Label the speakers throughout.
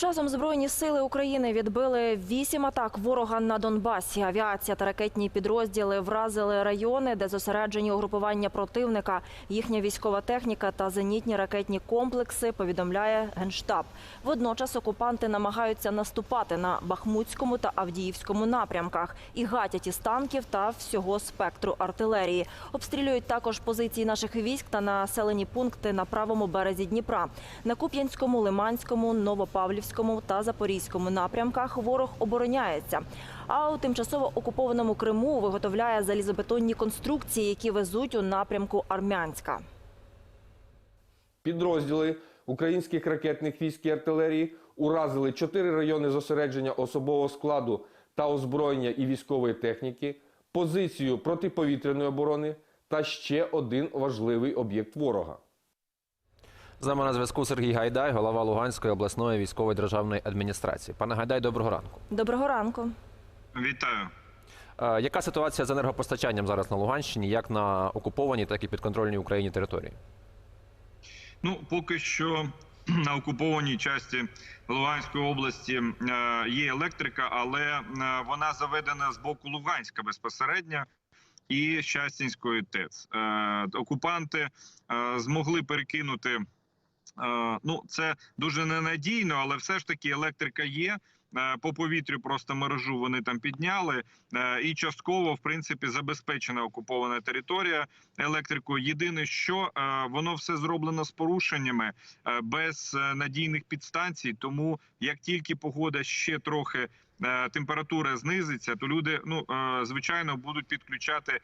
Speaker 1: Часом збройні сили України відбили вісім атак ворога на Донбасі. Авіація та ракетні підрозділи вразили райони, де зосереджені угрупування противника. Їхня військова техніка та зенітні ракетні комплекси. Повідомляє генштаб. Водночас окупанти намагаються наступати на Бахмутському та Авдіївському напрямках і гатять із танків та всього спектру артилерії. Обстрілюють також позиції наших військ та населені пункти на правому березі Дніпра. На Куп'янському, Лиманському, Новопавлівському та Запорізькому напрямках ворог обороняється. А у тимчасово окупованому Криму виготовляє залізобетонні конструкції, які везуть у напрямку Армянська.
Speaker 2: Підрозділи українських ракетних військ і артилерії уразили чотири райони зосередження особового складу та озброєння і військової техніки, позицію протиповітряної оборони та ще один важливий об'єкт ворога.
Speaker 3: З нами на зв'язку Сергій Гайдай, голова Луганської обласної військової державної адміністрації. Пане Гайдай, доброго ранку.
Speaker 1: Доброго ранку.
Speaker 4: Вітаю.
Speaker 3: Е, Яка ситуація з енергопостачанням зараз на Луганщині, як на окупованій, так і підконтрольній Україні території?
Speaker 4: Ну поки що на окупованій часті Луганської області е, є електрика, але е, вона заведена з боку Луганська безпосередньо. І Щастінської ТЕЦ окупанти змогли перекинути. Ну, це дуже ненадійно, але все ж таки електрика є. Е, По повітрю просто мережу вони там підняли, Е, і частково, в принципі, забезпечена окупована територія електрикою. Єдине, що е, воно все зроблено з порушеннями без надійних підстанцій. Тому як тільки погода ще трохи температура знизиться, то люди ну е, звичайно будуть підключати е,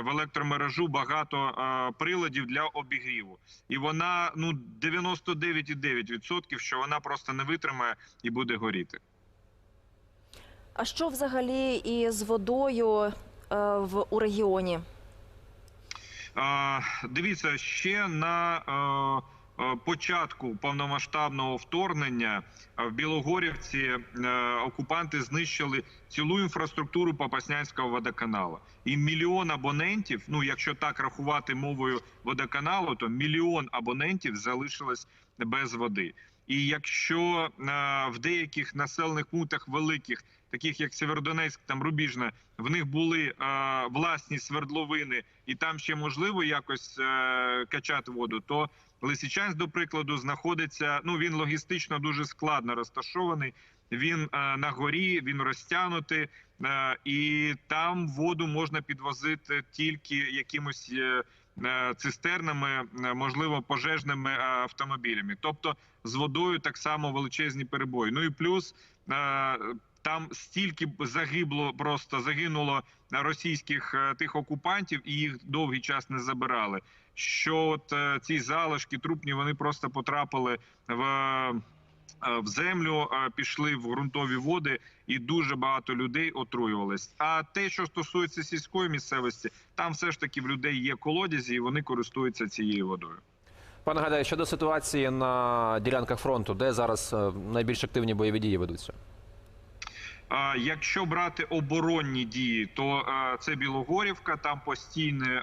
Speaker 4: в електромережу багато е, приладів для обігріву, і вона ну 99,9% що вона просто не витримає і буде горіти.
Speaker 1: А що взагалі із водою е, в у регіоні?
Speaker 4: Е, Дивіться, ще на е, е, початку повномасштабного вторгнення е, в Білогорівці е, окупанти знищили цілу інфраструктуру Попаснянського водоканалу. І мільйон абонентів, ну якщо так рахувати мовою водоканалу, то мільйон абонентів залишилось без води. І якщо е, в деяких населених пунктах великих, таких як Северодонецьк, там Рубіжне, в них були е, власні свердловини, і там ще можливо якось е, качати воду, то Лисичанськ, до прикладу, знаходиться. Ну він логістично дуже складно розташований. Він е, на горі, він розтягнутий, е, і там воду можна підвозити тільки якимось. Е, е, Цистернами, е, можливо, пожежними е, автомобілями, тобто з водою так само величезні перебої. Ну і плюс там стільки загибло, просто загинуло російських е, тих окупантів, і їх довгий час не забирали. Що от е, ці залишки трупні вони просто потрапили в. е, В землю пішли в ґрунтові води, і дуже багато людей отруювались. А те, що стосується сільської місцевості, там все ж таки в людей є колодязі, і вони користуються цією водою.
Speaker 3: Пане Гайдай, щодо ситуації на ділянках фронту, де зараз найбільш активні бойові дії ведуться?
Speaker 4: Якщо брати оборонні дії, то е, це Білогорівка. Там постійно е,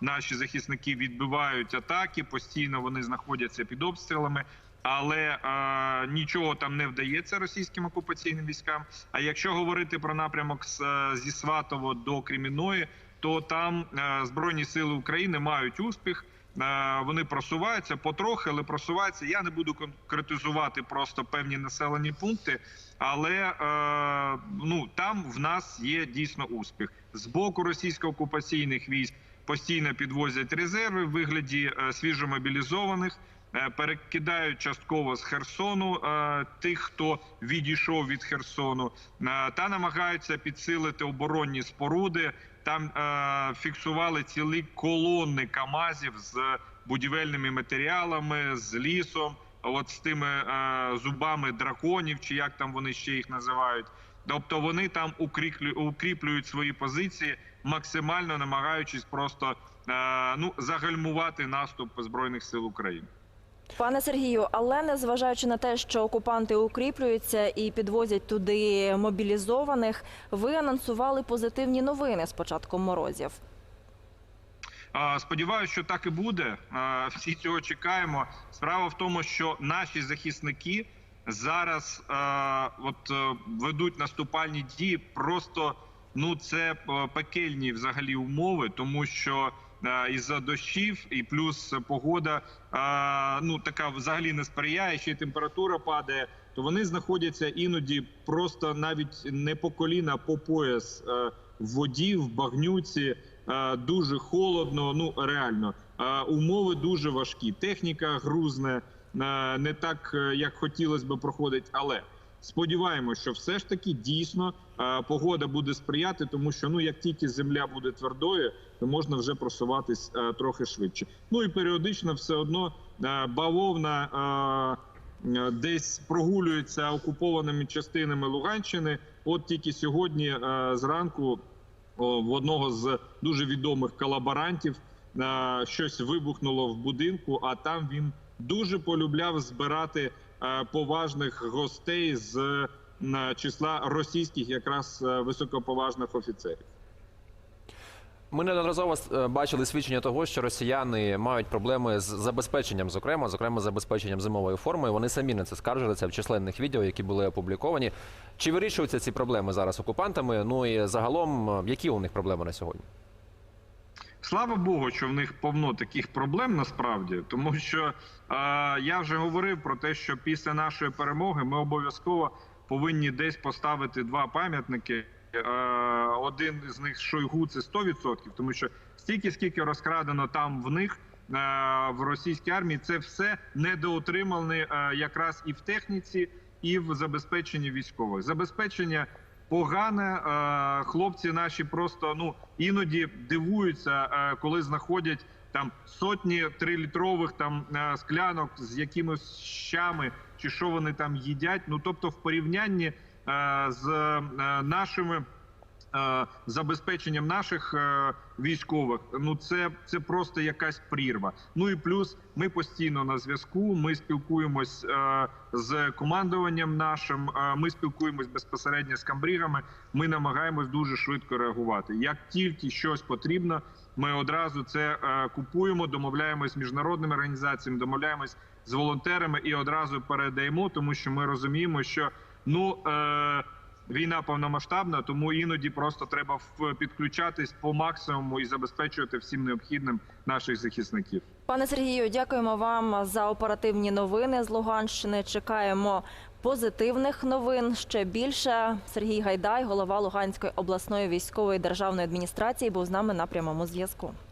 Speaker 4: наші захисники відбивають атаки, постійно вони знаходяться під обстрілами. Але е, нічого там не вдається російським окупаційним військам. А якщо говорити про напрямок зі Сватово до Креміної, то там збройні сили України мають успіх. Е, Вони просуваються потрохи, але просуваються. Я не буду конкретизувати просто певні населені пункти, але е, ну там в нас є дійсно успіх з боку російсько-окупаційних військ. Постійно підвозять резерви в вигляді е, свіжомобілізованих. Е, Перекидають частково з Херсону е, тих, хто відійшов від Херсону, та намагаються підсилити оборонні споруди. Там фіксували цілі колони Камазів з будівельними матеріалами, з лісом, от з тими зубами драконів, чи як там вони ще їх називають. Тобто вони там укріплюють свої позиції, максимально намагаючись просто е, ну загальмувати наступ збройних сил України.
Speaker 1: Пане Сергію, але незважаючи на те, що окупанти укріплюються і підвозять туди мобілізованих, ви анонсували позитивні новини з початком морозів.
Speaker 4: Сподіваюся, що так і буде. Всі цього чекаємо. Справа в тому, що наші захисники зараз от е, ведуть наступальні дії. Просто ну це е, пекельні взагалі умови, тому що е, із-за дощів і плюс погода е, ну така взагалі не сприяє, ще й температура падає. То вони знаходяться іноді просто навіть не по коліна, а по пояс в воді, в багнюці. Дуже холодно, ну реально. Умови дуже важкі. Техніка грузне, е, не так, як хотілося би проходить, але сподіваємося, що все ж таки дійсно е, погода буде сприяти, тому що ну як тільки земля буде твердою, то можна вже просуватись е, трохи швидше. Ну і періодично все одно е, бавовна. Десь прогулюється окупованими частинами Луганщини. От тільки сьогодні зранку в одного з дуже відомих колаборантів щось вибухнуло в будинку, а там він дуже полюбляв збирати поважних гостей з е, числа російських, якраз е, високоповажних офіцерів.
Speaker 3: Ми неодноразово е, бачили свідчення того, що росіяни мають проблеми з забезпеченням, зокрема, зокрема, з забезпеченням зимової форми. Вони самі на це скаржилися в численних відео, які були опубліковані. Чи вирішуються ці проблеми зараз окупантами? Ну і загалом, е, які у них проблеми на сьогодні?
Speaker 4: Слава Богу, що в них повно таких проблем насправді, тому що е, я вже говорив про те, що після нашої перемоги ми обов'язково повинні десь поставити два пам'ятники. Е, один з них Шойгу це 100%, тому що стільки, скільки розкрадено там в них в російській армії, це все недоотримане якраз і в техніці, і в забезпеченні військових. Забезпечення погане. Е, Хлопці наші просто ну іноді дивуються, е, коли знаходять там сотні трилітрових там е, склянок з якимось щами, чи що вони там їдять. Ну тобто, в порівнянні з нашими. Е, Забезпеченням наших е, військових, ну це це просто якась прірва. Ну і плюс ми постійно на зв'язку. Ми спілкуємось е, з командуванням нашим. ми спілкуємось безпосередньо з камбрігами. Ми намагаємось дуже швидко реагувати. Як тільки щось потрібно, ми одразу це купуємо, домовляємось з міжнародними організаціями, домовляємось з волонтерами і одразу передаємо, тому що ми розуміємо, що ну. Війна повномасштабна, тому іноді просто треба підключатись по максимуму і забезпечувати всім необхідним наших захисників.
Speaker 1: Пане Сергію, дякуємо вам за оперативні новини з Луганщини. Чекаємо позитивних новин. Ще більше Сергій Гайдай, голова Луганської обласної військової державної адміністрації, був з нами на прямому зв'язку.